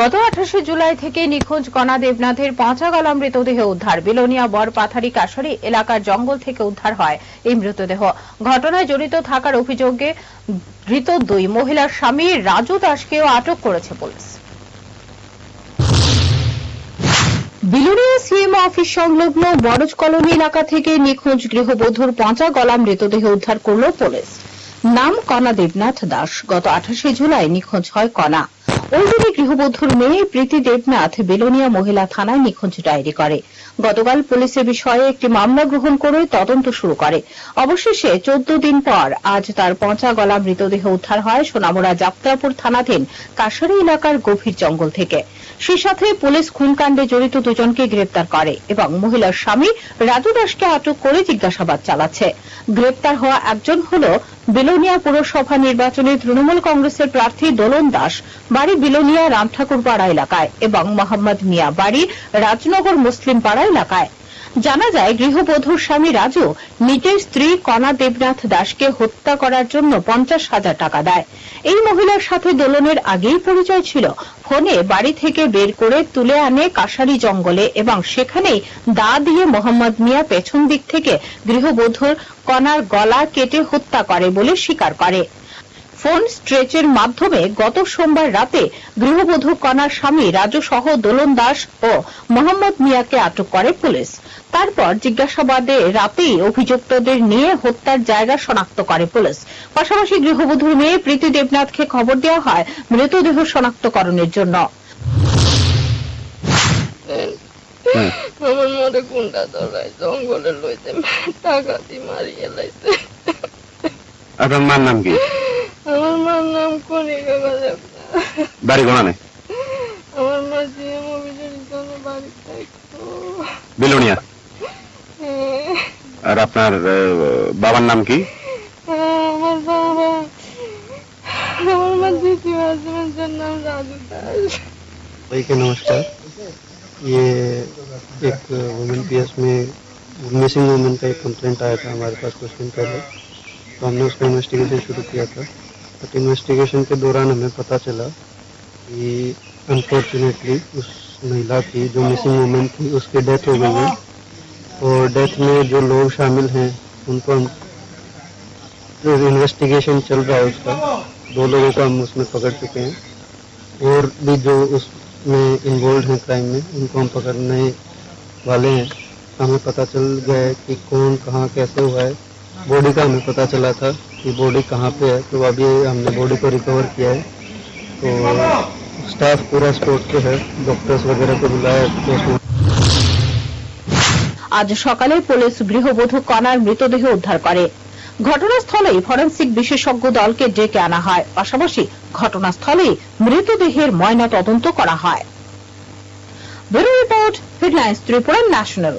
গত আঠাশে জুলাই থেকে নিখোঁজ কণা দেবনাথের পাঁচাগলা মৃতদেহ উদ্ধার। বিলোনিয়া, বরপাথারি, কাশারি এলাকার জঙ্গল থেকে উদ্ধার হয় এই মৃতদেহ। ঘটনায় জড়িত থাকার অভিযোগে ধৃত দুই মহিলার স্বামী রাজু দাসকেও আটক করেছে পুলিশ। বিলুনিয়া সিএম অফিস সংলগ্ন বরজ কলোনি এলাকা থেকে নিখোঁজ গৃহবধূর পাঁচা গলা মৃতদেহ উদ্ধার করল পুলিশ। নাম কণা দেবনাথ দাস। গত আঠাশে জুলাই নিখোঁজ হয় কণা। ওই গৃহবধূর মেয়ে প্রীতি দেবনাথ বেলোনিয়া মহিলা থানায় নিখোঁজ ডায়েরি করে। গতকাল পুলিশের বিষয়ে একটি মামলা গ্রহণ করে তদন্ত শুরু করে। অবশেষে চোদ্দ দিন পর আজ তার পচা গলা মৃতদেহ উদ্ধার হয় সোনামুড়া যাত্রাপুর থানাধীন কাশারি এলাকার গভীর জঙ্গল থেকে। সে সাথে পুলিশ খুনকাণ্ডে জড়িত দুজনকে গ্রেপ্তার করে এবং মহিলার স্বামী রাজু দাসকে আটক করে জিজ্ঞাসাবাদ চালাচ্ছে। গ্রেপ্তার হওয়া একজন হল বিলোনিয়া পুরসভা নির্বাচনে তৃণমূল কংগ্রেসের প্রার্থী দোলন দাস বাড়ি বিলোনিয়া রামঠাকুর পাড়া এলাকায় এবং মোহাম্মদ মিয়া বাড়ি রাজনগর মুসলিম পাড়া এলাকায়। জানা যায়, গৃহবধূর স্বামী রাজু নিজের স্ত্রী কণা দেবনাথ দাসকে হত্যা করার জন্য পঞ্চাশ হাজার টাকা দেয়। এই মহিলার সাথে দোলনের আগেই পরিচয় ছিল। ফোনে বাড়ি থেকে বের করে তুলে আনে কাশারি জঙ্গলে এবং সেখানেই দা দিয়ে মোহাম্মদ মিয়া পেছন দিক থেকে গৃহবধূর কণার গলা কেটে হত্যা করে বলে স্বীকার করে। ফোন স্ট্রেচের মাধ্যমে গত সোমবার রাতে গৃহবধূ কণার স্বামী রাজু সহ দোলন দাস ও মোহাম্মদ মিয়াকে আটক করে পুলিশ। তারপর জিজ্ঞাসাবাদে রাতেই অভিযুক্তদের নিয়ে হত্যার জায়গা শনাক্ত করে পুলিশ। পাশাপাশি গৃহবধূর মেয়ে প্রীতি দেবনাথকে খবর দেওয়া হয় মৃতদেহ শনাক্তকরণের জন্য। আমার মনে কোনটা ধরাই জঙ্গলে লইতে টাকা দিয়ে মারিয়ে লাইছে। আপনার মার নাম কি? বাড়ি গোনা নেই আমার মা জিএম অফিসের জন্য বাড়ি থাকতো বিলোনিয়া হ্যাঁ, আর আপনার আহ, বাবার নাম কি আমার বাবা আমার মা দ্বিতীয় হাজবেন্ডের নাম রাজু দাস भाई के नमस्कार ये एक वुमेन पीएस में मिसिंग वुमेन का एक कंप्लेंट आया था हमारे पास कुछ दिन पहले तो हमने उसका इन्वेस्टिगेशन शुरू किया था बट इन्वेस्टिगेशन के दौरान हमें पता चला कि अनफॉर्चुनेटली उस महिला की जो मिसिंग वूमेन थी, उसकी डेथ हो गई है। और डेथ में जो लोग शामिल हैं, उनको हम जो इन्वेस्टिगेशन चल रहा है उसका, दो लोगों को हम उसमें पकड़ चुके हैं। और भी जो उसमें इन्वॉल्व हैं क्राइम में, उनको हम पकड़ने वाले हैं। हमें पता चल गया है कि कौन, कहाँ, कैसे हुआ है। बॉडी का हमें पता चला था। कि बॉडी कहाँ पे है तो अभी हमने बॉडी को रिकवर किया है तो स्टाफ पूरा स्पोर्ट पे है डॉक्टर्स वगैरह को बुलाया है पोस्टमार्टम আজ সকালে পুলিশ গৃহবধূ কণার মৃতদেহ উদ্ধার করে ঘটনাস্থলেই ফরেন্সিক বিশেষজ্ঞ দলকে ডেকে আনা হয় পাশাপাশি ঘটনাস্থলেই মৃতদেহের ময়না তদন্ত করা হয় bureau report headlines Tripura national